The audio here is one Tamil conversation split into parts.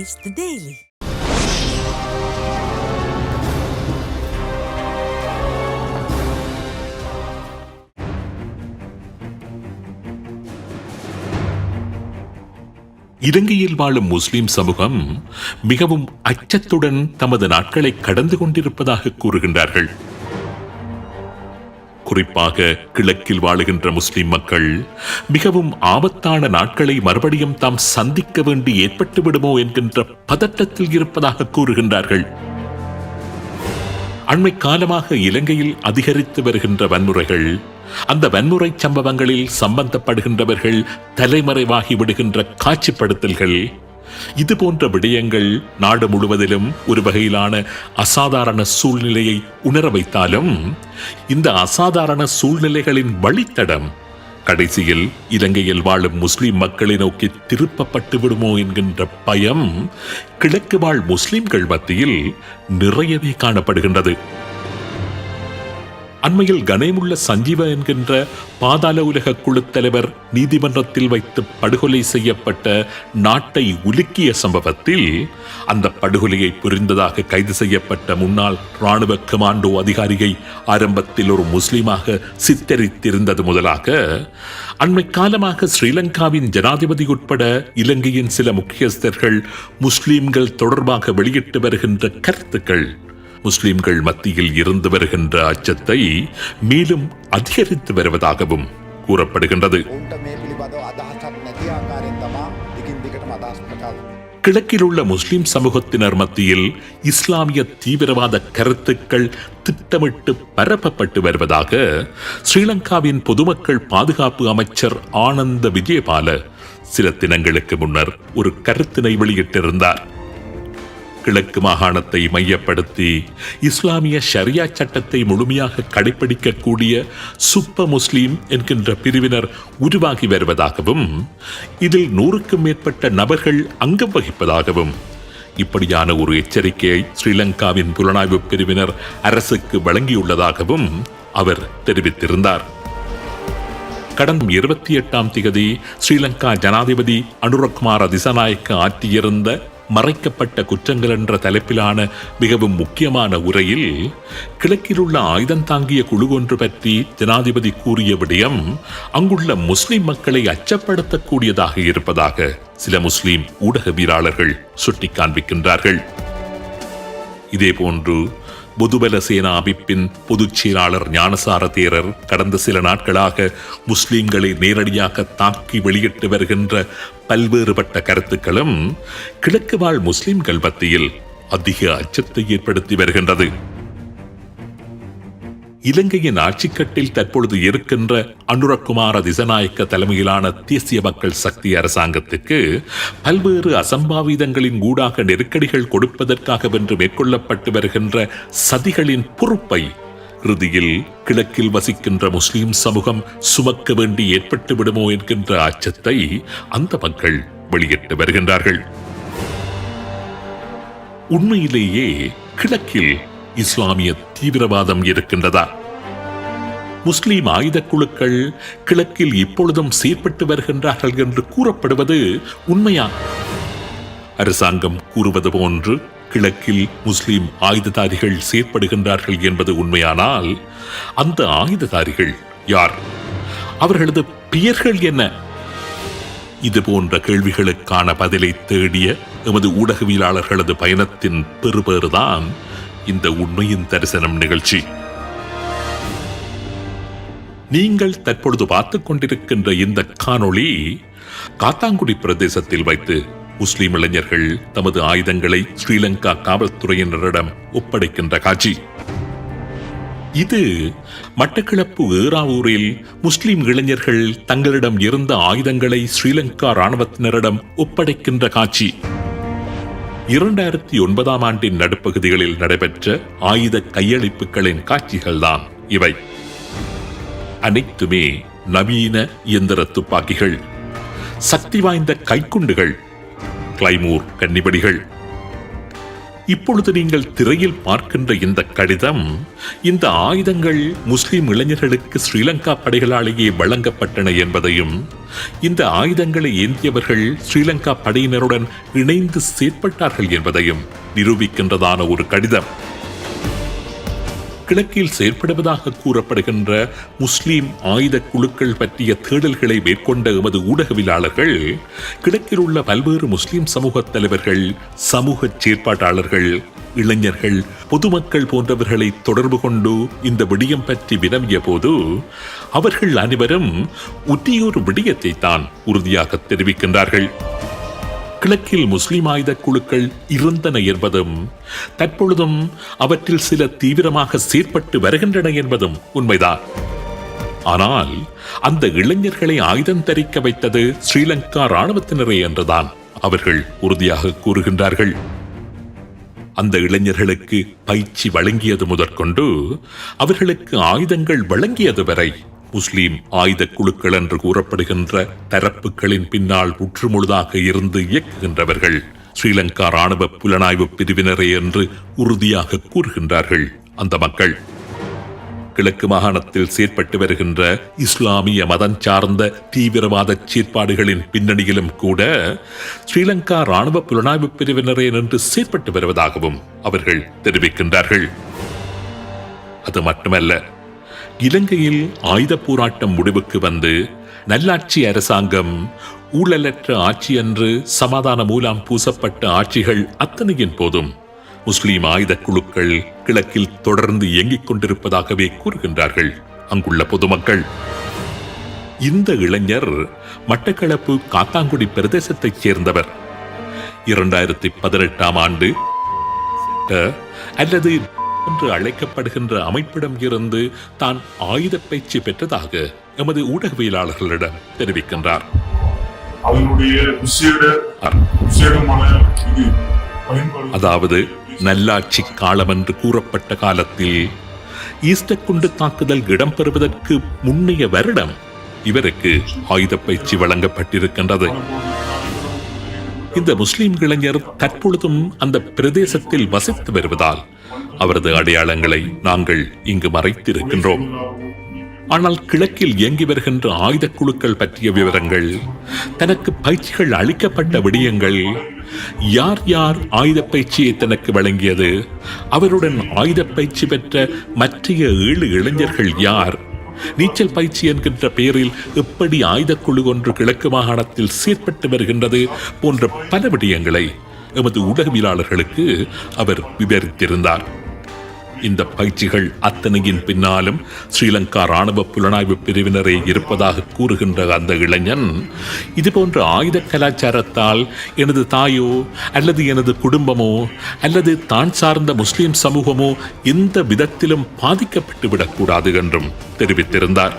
is the Daily. இலங்கையில் வாழும் முஸ்லிம் சமூகம் மிகவும் அச்சத்துடன் தமது நாட்களை கடந்து கொண்டிருப்பதாக கூறுகின்றார்கள் குறிப்பாக கிழக்கில் வாழுகின்ற முஸ்லிம் மக்கள் மிகவும் ஆபத்தான நாட்களை மறுபடியும் தாம் சந்திக்க வேண்டி ஏற்பட்டு விடுமோ என்கின்ற பதட்டத்தில் இருப்பதாக கூறுகின்றார்கள். அண்மை காலமாக இலங்கையில் அதிகரித்து வருகின்ற வன்முறைகள் அந்த வன்முறை சம்பவங்களில் சம்பந்தப்படுகின்றவர்கள் தலைமறைவாகி விடுகின்ற காட்சிப்படுத்தல்கள் இது போன்ற விடயங்கள் நாடு முழுவதிலும் ஒரு வகையிலான அசாதாரண சூழ்நிலையை உணர வைத்தாலும் இந்த அசாதாரண சூழ்நிலைகளின் வழித்தடம் கடைசியில் இலங்கையில் வாழும் முஸ்லிம் மக்களை நோக்கி திருப்பப்பட்டு விடுமோ என்கின்ற பயம் கிழக்கு வாழ் முஸ்லிம்கள் மத்தியில் நிறையவே காணப்படுகின்றது. அண்மையில் கனேமுள்ள சஞ்சீவ என்கின்ற பாதாள உலக குழு தலைவர் நீதிமன்றத்தில் வைத்து படுகொலை செய்யப்பட்ட நாட்டை உலுக்கிய சம்பவத்தில் அந்த படுகொலையை புரிந்ததாக கைது செய்யப்பட்ட முன்னாள் ராணுவ கமாண்டோ அதிகாரியை ஆரம்பத்தில் ஒரு முஸ்லீமாக சித்தரித்திருந்தது முதலாக. அண்மை காலமாக ஸ்ரீலங்காவின் ஜனாதிபதி உட்பட இலங்கையின் சில முக்கியஸ்தர்கள் முஸ்லீம்கள் தொடர்பாக வெளியிட்டு வருகின்ற கருத்துக்கள் முஸ்லிம்கள் மத்தியில் இருந்து வருகின்ற அச்சத்தை மேலும் அதிகரித்து வருவதாகவும் கூறப்படுகின்றது. கிழக்கில் உள்ள முஸ்லிம் சமூகத்தினர் மத்தியில் இஸ்லாமிய தீவிரவாத கருத்துக்கள் திட்டமிட்டு பரப்பப்பட்டு வருவதாக ஸ்ரீலங்காவின் பொதுமக்கள் பாதுகாப்பு அமைச்சர் ஆனந்த விஜயபால சில தினங்களுக்கு முன்னர் ஒரு கருத்தினை வெளியிட்டிருந்தார். கிழக்கு மாகாணத்தை மையப்படுத்தி இஸ்லாமிய ஷரியா சட்டத்தை முழுமையாக கடைபிடிக்கக்கூடிய சுப்ப முஸ்லீம் என்கின்ற பிரிவினர் உருவாகி வருவதாகவும் இதில் நூறுக்கும் மேற்பட்ட நபர்கள் அங்கம் வகிப்பதாகவும் இப்படியான ஒரு எச்சரிக்கையை ஸ்ரீலங்காவின் புலனாய்வு பிரிவினர் அரசுக்கு வழங்கியுள்ளதாகவும் அவர் தெரிவித்திருந்தார். கடந்த இருபத்தி எட்டாம் திகதி ஸ்ரீலங்கா ஜனாதிபதி அனுரகுமார திசநாயக்க ஆற்றியிருந்த மறைக்கப்பட்ட குற்றங்கள் என்ற தலைப்பிலான மிகவும் முக்கியமான உரையில் கிழக்கிலுள்ள ஆயுதம் தாங்கிய குழு ஒன்று பற்றி ஜனாதிபதி கூறிய விடயம் அங்குள்ள முஸ்லிம் மக்களை அச்சப்படுத்தக்கூடியதாக இருப்பதாக சில முஸ்லிம் ஊடகவியலாளர்கள் சுட்டி காண்பிக்கின்றார்கள் இதேபோன்று பொதுபல சேனா அமைப்பின் பொதுச் செயலாளர் ஞானசார தேரர் கடந்த சில நாட்களாக முஸ்லிம்களை நேரடியாக தாக்கி வெளியிட்டு வருகின்ற பல்வேறுபட்ட கருத்துக்களும் கிழக்கு வாழ் முஸ்லிம்கள் மத்தியில் அதிக அச்சத்தை ஏற்படுத்தி வருகின்றது. இலங்கையின் ஆட்சிக்கட்டில் தற்பொழுது இருக்கின்ற அனுரகுமார திசநாயக்க தலைமையிலான தேசிய மக்கள் சக்தி அரசாங்கத்துக்கு பல்வேறு அசம்பாவிதங்களின் ஊடாக நெருக்கடிகள் கொடுப்பதற்காக வென்று மேற்கொள்ளப்பட்டு வருகின்ற சதிகளின் பொறுப்பை இறுதியில் கிழக்கில் வசிக்கின்ற முஸ்லிம் சமூகம் சுமக்க வேண்டி ஏற்பட்டு விடுமோ என்கின்ற அச்சத்தை அந்த மக்கள் வெளியிட்டு வருகின்றார்கள். உண்மையிலேயே கிழக்கில் இஸ்லாமிய தீவிரவாதம் இருக்கின்றதா? முஸ்லிம் ஆயுத குழுக்கள் கிழக்கில் இப்பொழுதும் செயற்பட்டு வருகின்றார்கள் என்று கூறப்படுவது உண்மையா? அரசாங்கம் கூறுவது போன்று கிழக்கில் முஸ்லிம் ஆயுததாரிகள் செயற்படுகின்றார்கள் என்பது உண்மையானால் அந்த ஆயுததாரிகள் யார்? அவர்களது பெயர்கள் என்ன? இது போன்ற கேள்விகளுக்கான பதிலை தேடிய எமது ஊடகவியலாளர்களது பயணத்தின் பெறுபேறுதான் இந்த உண்மையின் தரிசனம் நிகழ்ச்சி. நீங்கள் தற்பொழுது பார்த்துக் கொண்டிருக்கின்ற இந்த காணொளி காத்தாங்குடி பிரதேசத்தில் வைத்து முஸ்லிம் இளைஞர்கள் தமது ஆயுதங்களை ஸ்ரீலங்கா காவல்துறையினரிடம் ஒப்படைக்கின்ற காட்சி. இது மட்டக்களப்பு ஏறாவூரில் முஸ்லிம் இளைஞர்கள் தங்களிடம் இருந்த ஆயுதங்களை ஸ்ரீலங்கா ராணுவத்தினரிடம் ஒப்படைக்கின்ற காட்சி. இரண்டாயிரத்தி ஒன்பதாம் ஆண்டின் நடுப்பகுதிகளில் நடைபெற்ற ஆயுத கையளிப்புகளின் காட்சிகள்தான் இவை. அனைத்துமே நவீன இயந்திர துப்பாக்கிகள் சக்தி வாய்ந்த கைக்குண்டுகள் கிளைமூர் கன்னிபடிகள் இப்பொழுது நீங்கள் திரையில் பார்க்கின்ற இந்த கடிதம் இந்த ஆயுதங்கள் முஸ்லிம் இளைஞர்களுக்கு ஸ்ரீலங்கா படைகளாலேயே வழங்கப்பட்டன என்பதையும் இந்த ஆயுதங்களை ஏந்தியவர்கள் ஸ்ரீலங்கா படையினருடன் இணைந்து செயற்பட்டார்கள் என்பதையும் நிரூபிக்கின்றதான ஒரு கடிதம். கிழக்கில் செயற்படுவதாக கூறப்படுகின்ற முஸ்லிம் ஆயுத குழுக்கள் பற்றிய தேடல்களை மேற்கொண்ட எமது ஊடகவியலாளர்கள் கிழக்கில் உள்ள பல்வேறு முஸ்லிம் சமூக தலைவர்கள் சமூக செயற்பாட்டாளர்கள் இளைஞர்கள் பொதுமக்கள் போன்றவர்களை தொடர்பு கொண்டு இந்த விடயம் பற்றி வினவிய போது அவர்கள் அனைவரும் ஒற்றியொரு விடயத்தை தான் உறுதியாக தெரிவிக்கின்றார்கள். கிழக்கில் முஸ்லிம் ஆயுத குழுக்கள் இருந்தன என்பதும் தற்பொழுதும் அவற்றில் சில தீவிரமாக செயற்பட்டு வருகின்றன என்பதும் உண்மைதான். ஆனால் அந்த இளைஞர்களை ஆயுதம் தரிக்க வைத்தது ஸ்ரீலங்கா ராணுவத்தினரே என்றுதான் அவர்கள் உறுதியாக கூறுகின்றார்கள். அந்த இளைஞர்களுக்கு பயிற்சி வழங்கியது முதற்கொண்டு அவர்களுக்கு ஆயுதங்கள் வழங்கியது வரை முஸ்லீம் ஆயுத குழுக்கள் என்று கூறப்படுகின்ற தரப்புகளின் பின்னால் முற்றுமுழுதாக இருந்து இயக்குகின்றவர்கள். ஸ்ரீலங்கா ராணுவ புலனாய்வு பிரிவினரே என்று உறுதியாக கூறுகின்றார்கள். அந்த மக்கள் கிழக்கு மாகாணத்தில் செயற்பட்டு வருகின்ற இஸ்லாமிய மதம் சார்ந்த தீவிரவாத செயற்பாடுகளின் பின்னணியிலும் கூட ஸ்ரீலங்கா ராணுவ புலனாய்வு பிரிவினரே நின்று செயற்பட்டு வருவதாகவும் அவர்கள் தெரிவிக்கின்றார்கள். அது மட்டுமல்ல இலங்கையில் ஆயுத போராட்டம் முடிவுக்கு வந்து நல்லாட்சி அரசாங்கம் ஊழலற்ற ஆட்சி என்று சமாதான மூலம் பூசப்பட்ட ஆட்சிகள் அத்தனையின் போதும் முஸ்லீம் ஆயுத குழுக்கள் கிழக்கில் தொடர்ந்து இயங்கிக் கொண்டிருப்பதாகவே கூறுகின்றார்கள். அங்குள்ள பொதுமக்கள். இந்த இளைஞர் மட்டக்களப்பு காத்தாங்குடி பிரதேசத்தைச் சேர்ந்தவர். இரண்டாயிரத்தி பதினெட்டாம் ஆண்டு. அஹ், அல்லது என்று அழைக்கப்படுகின்ற அமைப்பிடம் இருந்து தான் ஆயுத பயிற்சி பெற்றதாக எமது ஊடகவியலாளர்களிடம் தெரிவிக்கின்றார். பயன்பாடு அதாவது நல்லாட்சி காலம் என்று கூறப்பட்ட காலத்தில் ஈஸ்டர் குண்டு தாக்குதல் இடம்பெறுவதற்கு முன்னைய வருடம் இவருக்கு ஆயுத பயிற்சி வழங்கப்பட்டிருக்கின்றது. இந்த முஸ்லிம் இளைஞர் தற்பொழுதும் அந்த பிரதேசத்தில் வசித்து வருவதால் அவரது அடையாளங்களை நாங்கள் இங்கு மறைத்திருக்கின்றோம். ஆனால் கிழக்கில் இயங்கி வருகின்ற ஆயுத குழுக்கள் பற்றிய விவரங்கள் தனக்கு பயிற்சிகள் அளிக்கப்பட்ட விடயங்கள் யார் யார் ஆயுத பயிற்சியை தனக்கு வழங்கியது அவருடன் ஆயுத பயிற்சி பெற்ற மற்றைய ஏழு இளைஞர்கள் யார் நீச்சல் பயிற்சி என்கின்ற பெயரில் எப்படி ஆயுதக்குழு ஒன்று கிழக்கு மாகாணத்தில் செயற்பட்டு வருகின்றது போன்ற பல விடயங்களை எமது ஊடகவியலாளர்களுக்கு அவர் விவரித்திருந்தார். இந்த பயிற்சிகள் அத்தனையின் பின்னாலும் ஸ்ரீலங்கா ராணுவ புலனாய்வு பிரிவினரே இருப்பதாக கூறுகின்ற அந்த இளைஞன் இதுபோன்ற ஆயுத கலாச்சாரத்தால் எனது தாயோ அல்லது எனது குடும்பமோ அல்லது தான் சார்ந்த முஸ்லிம் சமூகமோ எந்த விதத்திலும் பாதிக்கப்பட்டு விடக்கூடாது என்றும் தெரிவித்திருந்தார்.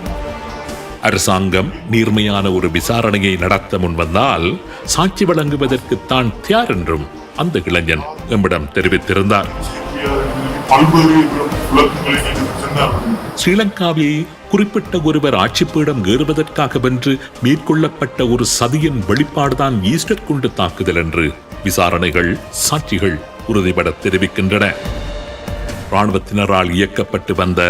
அரசாங்கம் நீர்மையான ஒரு விசாரணையை நடத்த முன்வந்தால் சாட்சி வழங்குவதற்கு தான் தயார் என்றும் அந்த இளைஞன் எம்மிடம் தெரிவித்திருந்தார். பல்வேறு விளக்கங்களை சென்றார்கள் ஸ்ரீலங்காவில் குறிப்பிட்ட ஒருவர் ஆட்சிப்பீடம் ஏறுவதற்காக வென்று மேற்கொள்ளப்பட்ட ஒரு சதியின் வெளிப்பாடுதான் ஈஸ்டர் குண்டு தாக்குதல் என்று விசாரணைகள் சாட்சிகள் உறுதிபட தெரிவிக்கின்றன. ராணுவத்தினரால் இயக்கப்பட்டு வந்த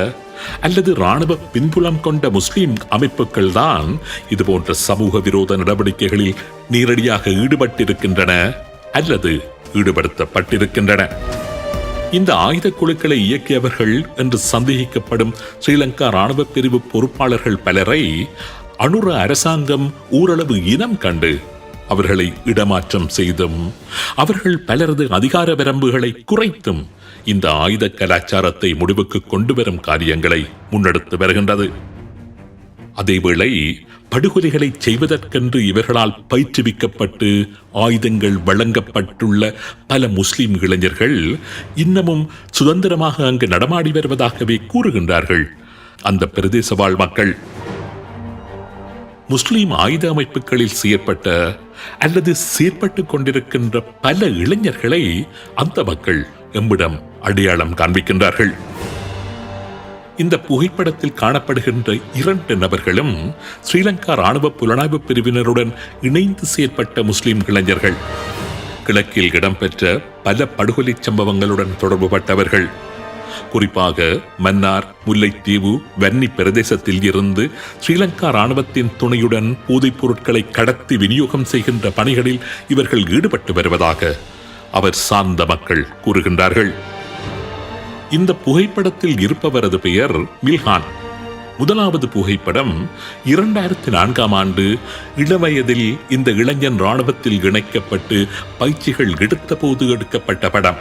அல்லது ராணுவ பின்புலம் கொண்ட முஸ்லிம் அமைப்புகள் தான் இதுபோன்ற சமூக விரோத நடவடிக்கைகளில் நேரடியாக ஈடுபட்டிருக்கின்றன அல்லது ஈடுபடுத்தப்பட்டிருக்கின்றன. இந்த ஆயுத குழுக்களை இயக்கியவர்கள் என்று சந்தேகிக்கப்படும் ஸ்ரீலங்கா ராணுவ பிரிவு பொறுப்பாளர்கள் பலரை அனுர அரசாங்கம் ஓரளவு இனம் கண்டு அவர்களை இடமாற்றம் செய்தும் அவர்கள் பலரது அதிகார வரம்புகளை குறைத்தும் இந்த ஆயுத கலாச்சாரத்தை முடிவுக்கு கொண்டு வரும் காரியங்களை முன்னெடுத்து வருகின்றது. அதேவேளை படுகொலைகளை செய்வதற்கென்று இவர்களால் பயிற்றுவிக்கப்பட்டு ஆயுதங்கள் வழங்கப்பட்டுள்ள பல முஸ்லிம் இளைஞர்கள் இன்னமும் சுதந்திரமாக அங்கு நடமாடி வருவதாகவே கூறுகின்றார்கள். அந்த பிரதேச வாழ் மக்கள் முஸ்லிம் ஆயுத அமைப்புகளில் செயற்பட்ட அல்லது செயற்பட்டு கொண்டிருக்கின்ற பல இளைஞர்களை அந்த மக்கள் எம்மிடம் அடையாளம் காண்பிக்கின்றார்கள். இந்த புகைப்படத்தில் காணப்படுகின்ற இரண்டு நபர்களும் ஸ்ரீலங்கா ராணுவ புலனாய்வு பிரிவினருடன் இணைந்து செயற்பட்ட முஸ்லிம் இளைஞர்கள். கிழக்கில் இடம்பெற்ற பல படுகொலை சம்பவங்களுடன் தொடர்புபட்டவர்கள். குறிப்பாக மன்னார் முல்லைத்தீவு வன்னி பிரதேசத்தில் இருந்து ஸ்ரீலங்கா ராணுவத்தின் துணையுடன் போதைப் பொருட்களை கடத்தி விநியோகம் செய்கின்ற பணிகளில் இவர்கள் ஈடுபட்டு வருவதாக அவர் சார்ந்த மக்கள் கூறுகின்றார்கள். இந்த புகைப்படத்தில் இருப்பவரது பெயர் மில்ஹான். முதலாவது புகைப்படம் இரண்டாயிரத்தி நான்காம் ஆண்டு இளவயதில் இந்த இளைஞன் ராணுவத்தில் இணைக்கப்பட்டு பயிற்சிகள் எடுத்தபோது எடுக்கப்பட்ட படம்.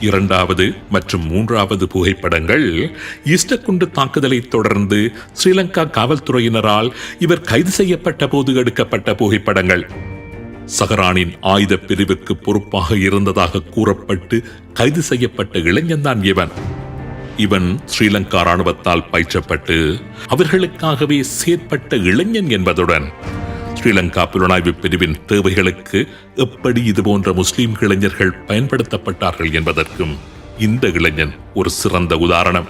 இரண்டாவது மற்றும் மூன்றாவது புகைப்படங்கள் இஷ்டக்குண்டு தாக்குதலை தொடர்ந்து ஸ்ரீலங்கா காவல்துறையினரால் இவர் கைது செய்யப்பட்ட போது எடுக்கப்பட்ட புகைப்படங்கள். சஹரானின் ஆயுத பிரிவுக்கு பொறுப்பாக இருந்ததாக கூறப்பட்டு கைது செய்யப்பட்ட இளைஞன்தான் இவன். இவன் ஸ்ரீலங்கா ராணுவத்தால் பயிற்சப்பட்டு அவர்களுக்காகவே செயற்பட்ட இளைஞன் என்பதுடன் ஸ்ரீலங்கா புலனாய்வு பிரிவின் தேவைகளுக்கு எப்படி இதுபோன்ற முஸ்லிம் இளைஞர்கள் பயன்படுத்தப்பட்டார்கள் என்பதற்கும் இந்த இளைஞன் ஒரு சிறந்த உதாரணம்.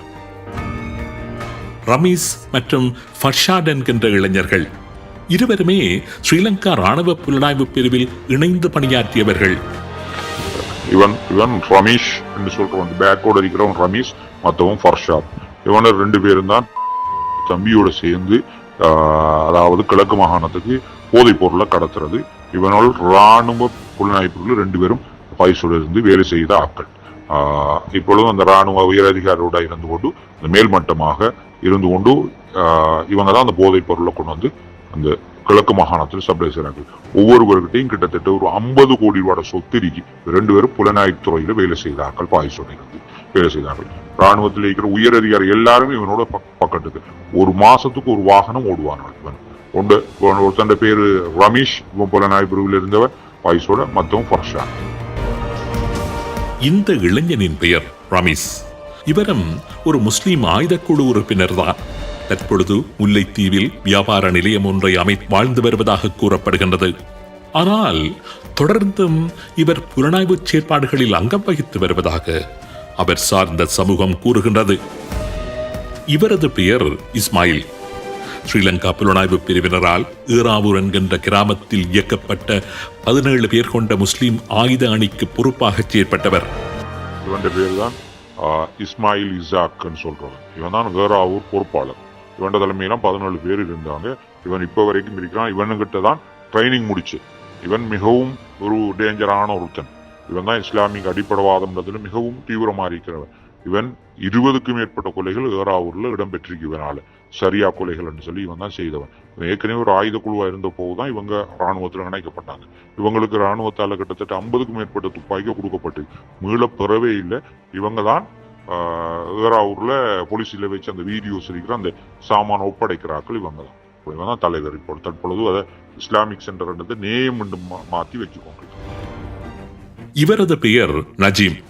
ரமீஸ் மற்றும் ஃபர்ஷாட் என்கின்ற இளைஞர்கள் இருவருமே ஸ்ரீலங்கா ராணுவ புலனாய்வு பிரிவில் இணைந்து பணியாற்றியவர்கள். இவன் இவன் ரமேஷ் என்று சொல்றோம் பேக்கோட இருக்கிறவன் ரமேஷ் மற்றவன் ஃபர்ஷாத். இவன ரெண்டு பேரும் தான் தம்பியோட சேர்ந்து ஆஹ், அதாவது கிழக்கு மாகாணத்துக்கு போதைப் பொருளை கடத்துறது. இவனால் ராணுவ புலனாய்ப்புகள் ரெண்டு பேரும் பைசோட இருந்து வேலை செய்த ஆட்கள். ஆஹ், இப்பொழுதும் அந்த ராணுவ உயரதிகாரியோட இருந்து கொண்டு அந்த மேல்மட்டமாக இருந்து கொண்டு ஆஹ், இவங்க தான் அந்த போதைப் பொருளை கொண்டு வந்து அந்த கிழக்கு மாகாணத்தில் சப்ளை ஒவ்வொருவர்கிட்டையும் கிட்டத்தட்ட ஒரு ஐம்பது கோடி ரூபாய் சொத்து இருக்கு ரெண்டு பேரும் புலனாய்வு துறையில வேலை செய்தார்கள் பாய்சோடையிலிருந்து வேலை செய்தார்கள். ராணுவத்தில் இருக்கிற உயர் அதிகாரி எல்லாருமே இவனோட பக்- பக்கத்துக்கு. ஒரு மாசத்துக்கு ஒரு வாகனம் ஓடுவார்கள் இவன். ஒன்று ஒருத்தண்ட பேரு ரமேஷ் இவன் புலனாய்வு பிரிவில் இருந்தவர் பாய்ஸோட மற்றவன் ஃபர்ஷா. இந்த இளைஞனின் பெயர் ரமேஷ். இவரும் ஒரு முஸ்லீம் ஆயுதக்குழு உறுப்பினர் தான் தற்பொழுது முல்லைத்தீவில் வியாபார நிலையம் ஒன்றை அமை வாழ்ந்து வருவதாக கூறப்படுகின்றது. ஆனால் தொடர்ந்தும் இவர் புலனாய்வு செயற்பாடுகளில் அங்கம் வகித்து வருவதாக அவர் சார்ந்த சமூகம் கூறுகின்றது. இவரது பெயர் இஸ்மாயில். ஸ்ரீலங்கா புலனாய்வு பிரிவினரால் ஈராவூர் என்கின்ற கிராமத்தில் இயக்கப்பட்ட பதினேழு பேர் கொண்ட முஸ்லிம் ஆயுத அணிக்கு பொறுப்பாக செயற்பட்டவர். இவன் பேர் தான் ஆஹ், இஸ்மாயில் இசாக்னு சொல்றோம் இவன் தான் ஈராவூர் பொறுப்பாளர். இவன் தலைமையிலாம் பதினாலு பேர் இருந்தாங்க. இவன் இப்போ வரைக்கும் இருக்கிறான். இவனுங்கிட்ட தான் ட்ரைனிங் முடிச்சு. இவன் மிகவும் ஒரு டேஞ்சரான ஒருத்தன். இவன் தான் இஸ்லாமிக் அடிப்படைவாதம்ன்றதுல மிகவும் தீவிரமாக இருக்கிறவன். இவன் இருபதுக்கும் மேற்பட்ட கொலைகள் ஏறாவூரில் இடம்பெற்றிருக்கு இவனால். சரியா கொலைகள் சொல்லி இவன் தான் செய்தவன். இவன் ஏற்கனவே ஒரு ஆயுத குழுவாக இருந்த போதுதான் இவங்க ராணுவத்தில் இணைக்கப்பட்டாங்க. இவங்களுக்கு இராணுவத்தால் கிட்டத்தட்ட ஐம்பதுக்கும் மேற்பட்ட துப்பாக்கி கொடுக்கப்பட்டு மீள பெறவே இல்லை. இவங்க தான் ஏறாவூர்ல போலீஸில் வச்சு அந்த வீடியோஸ் இருக்கிற அந்த சாமான ஒப்படைக்கிறாக்கள் இவங்க தான் இவங்க தான் தலைவர். இப்போ தற்பொழுது அதை இஸ்லாமிக் சென்டர்ன்றது நேம் மாத்தி வச்சுக்கோங்க. இவரது பெயர் நஜீம்.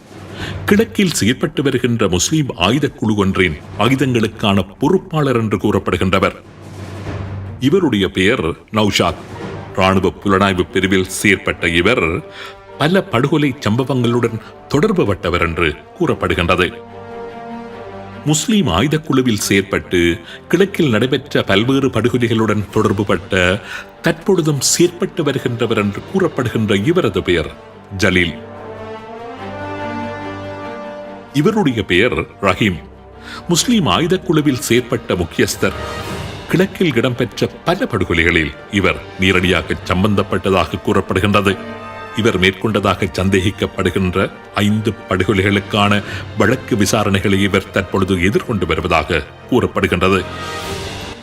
கிழக்கில் செயற்பட்டு வருகின்ற முஸ்லீம் ஆயுதக் குழு ஒன்றின் ஆயுதங்களுக்கான பொறுப்பாளர் என்று கூறப்படுகின்றவர். இவருடைய பெயர் நௌஷாத். ராணுவ புலனாய்வு பிரிவில் செயற்பட்ட இவர் பல படுகொலை சம்பவங்களுடன் தொடர்புபட்டவர் என்று கூறப்படுகின்றது. முஸ்லீம் ஆயுதக் குழுவில் செயற்பட்டு கிழக்கில் நடைபெற்ற பல்வேறு படுகொலைகளுடன் தொடர்புபட்ட தற்பொழுதும் செயற்பட்டு வருகின்றவர் என்று கூறப்படுகின்ற இவரது பெயர் ஜலீல். இவருடைய பெயர் ரஹீம். முஸ்லீம் ஆயுதக் குழுவில் செயற்பட்ட முக்கியஸ்தர். கிழக்கில் இடம்பெற்ற பல படுகொலைகளில் இவர் நேரடியாக சம்பந்தப்பட்டதாக கூறப்படுகின்றது. இவர் மேற்கொண்டதாக சந்தேகிக்கப்படுகின்ற ஐந்து படுகொலைகளுக்கான வழக்கு விசாரணைகளை இவர் தற்பொழுது எதிர்கொண்டு வருவதாக கூறப்படுகின்றது.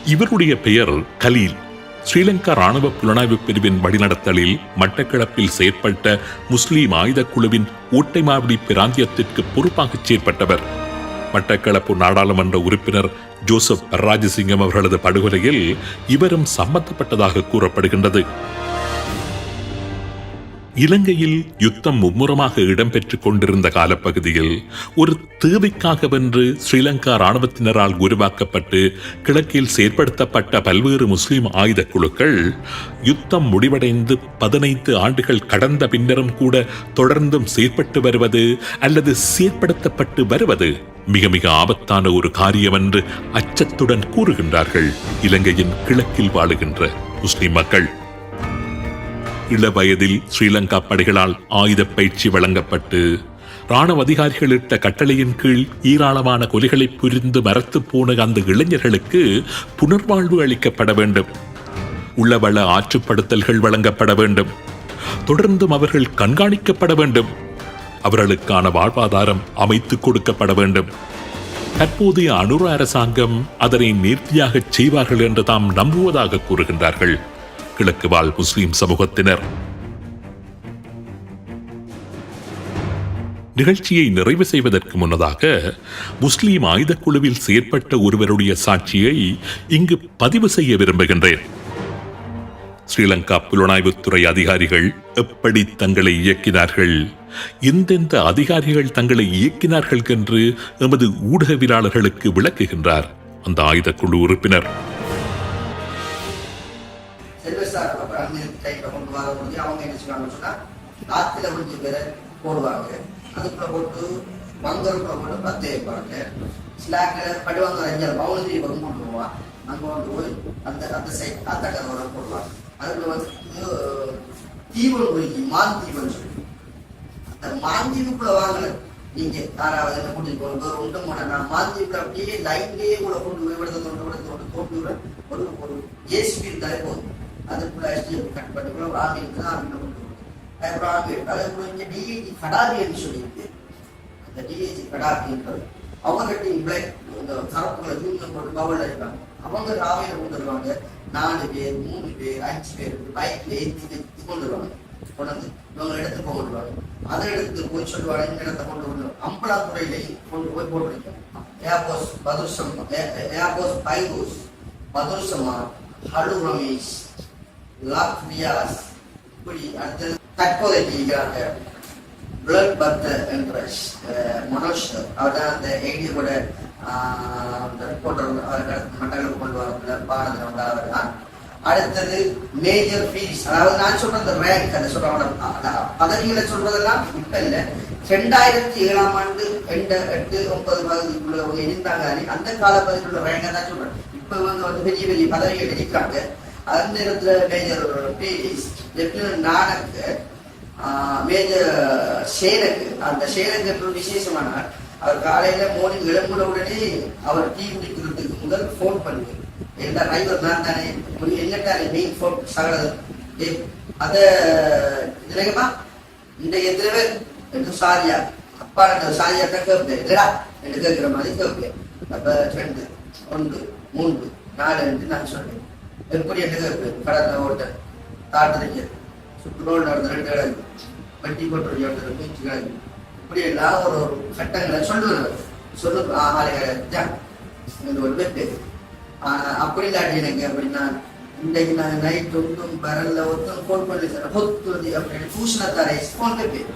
இவருடைய பெயர் கலீல். ஸ்ரீலங்கா ராணுவ புலனாய்வு பிரிவின் வழிநடத்தலில் மட்டக்களப்பில் செயற்பட்ட முஸ்லீம் ஆயுதக் குழுவின் ஓட்டைமாவடி பிராந்தியத்திற்கு பொறுப்பாக செயற்பட்டவர். மட்டக்களப்பு நாடாளுமன்ற உறுப்பினர் ஜோசப் பர்ராஜசிங்கம் அவர்களது படுகொலையில் இவரும் சம்பந்தப்பட்டதாக கூறப்படுகின்றது. இலங்கையில் யுத்தம் மும்முரமாக இடம்பெற்றுக் கொண்டிருந்த காலப்பகுதியில் ஒரு தேவைக்காகவென்று ஸ்ரீலங்கா இராணுவத்தினரால் உருவாக்கப்பட்டு கிழக்கில் செயற்படுத்தப்பட்ட பல்வேறு முஸ்லிம் ஆயுத குழுக்கள் யுத்தம் முடிவடைந்து பதினைந்து ஆண்டுகள் கடந்த பின்னரும் கூட தொடர்ந்தும் செயற்பட்டு வருவது அல்லது செயற்படுத்தப்பட்டு வருவது மிக மிக ஆபத்தான ஒரு காரியம் என்று அச்சத்துடன் கூறுகின்றார்கள். இலங்கையின் கிழக்கில் வாழுகின்ற முஸ்லிம் மக்கள். இள வயதில் ஸ்ரீலங்கா படைகளால் ஆயுத பயிற்சி வழங்கப்பட்டு ராணுவ அதிகாரிகள் இட்ட கட்டளையின் கீழ் ஈராளமான கொலைகளை புரிந்து மரத்து போன அந்த இளைஞர்களுக்கு புனர்வாழ்வு அளிக்கப்பட வேண்டும். உள்ளவள ஆற்றுப்படுத்தல்கள் வழங்கப்பட வேண்டும். தொடர்ந்தும் அவர்கள் கண்காணிக்கப்பட வேண்டும். அவர்களுக்கான வாழ்வாதாரம் அமைத்துக் கொடுக்கப்பட வேண்டும். தற்போதைய அனுர அரசாங்கம் அதனை நேர்த்தியாகச் செய்வார்கள் என்று தாம் நம்புவதாக கூறுகின்றார்கள். கிழக்கு வாழ் முஸ்லிம் சமூகத்தினர். நிகழ்ச்சியை நிறைவு செய்வதற்கு முன்னதாக முஸ்லீம் ஆயுதக்குழுவில் செயற்பட்ட ஒருவருடைய சாட்சியை இங்கு பதிவு செய்ய விரும்புகின்றேன். ஸ்ரீலங்கா புலனாய்வுத்துறை அதிகாரிகள் எப்படி தங்களை இயக்கினார்கள்? எந்தெந்த அதிகாரிகள் தங்களை இயக்கினார்கள் என்று எமது ஊடகவியலாளர்களுக்கு விளக்குகின்றார் அந்த ஆயுதக்குழு உறுப்பினர். செல்வஸ்டார் அப்புறம் டைப்ல கொண்டு வரும்போது அவங்க என்ன செய்வாங்கன்னு சொன்னா ஆத்துல கொஞ்சம் பேரை போடுவாங்க. அதுக்குள்ள போட்டு மங்கருக்குள்ள போட்டு பத்து வைப்பாங்க ஸ்லாக்ல படுவாங்க அஞ்சல் பவுனரி வந்து கொண்டு போவான் அங்க கொண்டு போய் அந்த அந்த சைட் அந்த கதவோட போடுவாங்க. அதுக்குள்ள வந்து தீவன் குறிக்கி மான் தீவன் சொல்லி அந்த மாந்தீவுக்குள்ள வாங்கல. நீங்க யாராவது என்ன கூட்டிட்டு போறது ஒரு உண்டு போன நான் அப்படியே லைன்லயே கூட கொண்டு போய் விடுறது கொண்டு விடுறது கொண்டு போட்டு விட ஒரு ஒரு ஏசிபி இருந்தாலே போதும். அதுக்குள்ள எஸ்டிஎம் கட் பண்ணிக்குள்ள கொண்டு அப்புறம் ஆமி இருக்கு டிஏஜி சொல்லியிருக்கு அந்த டிஏஜி அவங்க டீம் இந்த கரப்புகளை யூனியன் போட்டு பவல்ல இருக்காங்க அவங்க ராவையில கொடுத்துருவாங்க நாலு பேர் மூணு பேர் அஞ்சு பேர் பைக்ல ஏற்றி ஏற்றி கொண்டு வருவாங்க கொண்டு இவங்க இடத்துக்கு போக விடுவாங்க அதை எடுத்து போய் சொல்லுவாங்க இந்த இடத்த கொண்டு வந்து கொண்டு போய் போட்டு ஏர்போஸ் பதுர்சம் ஏர்போஸ் பைகோஸ் பதுர்சமா ஹலு ரமேஷ் லாக்மியாஸ் இப்படி அடுத்தது தற்போதைக்கு இருக்கிறாங்க பிளட் பர்த் என்ற மனோஜ் அவர் தான் அந்த ஏடியோட அந்த ரிப்போர்ட்டர் அவர் மட்டங்களுக்கு கொண்டு வர பாடத்தில் வந்த அவர் தான் அடுத்தது மேஜர் ஃபீஸ் அதாவது நான் சொல்ற அந்த ரேங்க் அந்த சொல்றவங்க பதவிகளை சொல்றதெல்லாம் இப்ப இல்ல. ரெண்டாயிரத்தி ஏழாம் ஆண்டு எண்ட எட்டு ஒன்பது பகுதிக்குள்ள இருந்தாங்க அந்த கால பகுதிக்குள்ள ரேங்க தான் சொல்றேன். இப்ப வந்து வந்து பெரிய பெரிய பதவிகள் இருக்காங்க அந்த இடத்துல மேஜர் பீஸ் லெப்டினன்ட் நானக்கு மேஜர் ஷேரக்கு அந்த ஷேரக்கு ஒரு விசேஷமானார். அவர் காலையில மார்னிங் விளம்புற உடனே அவர் டீ குடிக்கிறதுக்கு முதல் ஃபோன் பண்ணுங்க எல்லா டிரைவர் நான் தானே? ஒரு என்னட்டானே மெயின் ஃபோன் சகலது அத இல்லைங்கம்மா இந்த எதிரவே என்று சாரியா. அப்பா நான் சாரியா தான் கேட்பேன். இல்லடா என்று கேட்கிற மாதிரி கேட்பேன். அப்ப ரெண்டு ஒன்று மூன்று நாலு என்று நான் சொல்றேன். எப்படி நிகழ்வு கடந்த ஓட்டல் தாட்டுறீங்க சுற்றுலோடு நடந்த ரெண்டு கிழங்கு வட்டி போட்டு இடத்துல மூச்சு கிழங்கு இப்படி எல்லாம் ஒரு ஒரு சட்டங்களை சொல்லுவார் சொல்லு ஆஹார ஒரு வெட்டு. அப்படி இல்லாட்டி எனக்கு அப்படின்னா இன்றைக்கு நான் நைட் ஒன்றும் வரல ஒருத்தன் ஃபோன் பண்ணி சார். ஹொத்து அப்படின்னு பூஷணத்தாரை ஃபோன் பேப்பேன்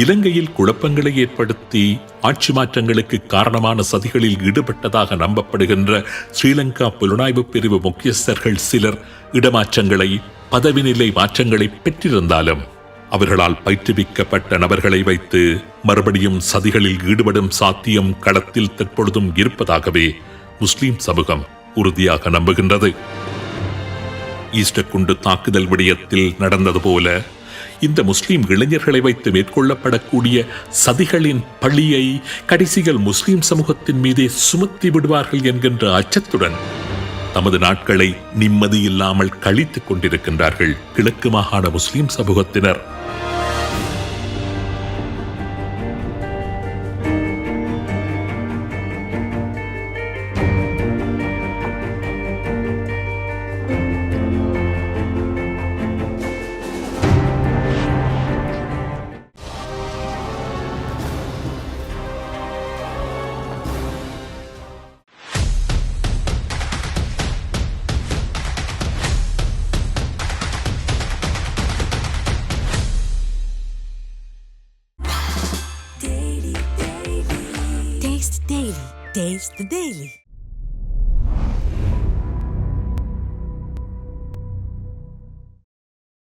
இலங்கையில் குழப்பங்களை ஏற்படுத்தி ஆட்சி மாற்றங்களுக்கு காரணமான சதிகளில் ஈடுபட்டதாக நம்பப்படுகின்ற ஸ்ரீலங்கா புலனாய்வு பிரிவு முக்கியஸ்தர்கள் சிலர் இடமாற்றங்களை பதவி நிலை மாற்றங்களை பெற்றிருந்தாலும் அவர்களால் பயிற்றுவிக்கப்பட்ட நபர்களை வைத்து மறுபடியும் சதிகளில் ஈடுபடும் சாத்தியம் களத்தில் தற்பொழுதும் இருப்பதாகவே முஸ்லிம் சமூகம் உறுதியாக நம்புகின்றது. ஈஸ்டர் குண்டு தாக்குதல் விடயத்தில் நடந்தது போல இந்த முஸ்லிம் இளைஞர்களை வைத்து மேற்கொள்ளப்படக்கூடிய சதிகளின் பழியை கடைசியில் முஸ்லிம் சமூகத்தின் மீதே சுமத்தி விடுவார்கள் என்கின்ற அச்சத்துடன் தமது நாட்களை நிம்மதியில்லாமல் கழித்துக் கொண்டிருக்கின்றார்கள். கிழக்கு மாகாண முஸ்லிம் சமூகத்தினர். The Daily.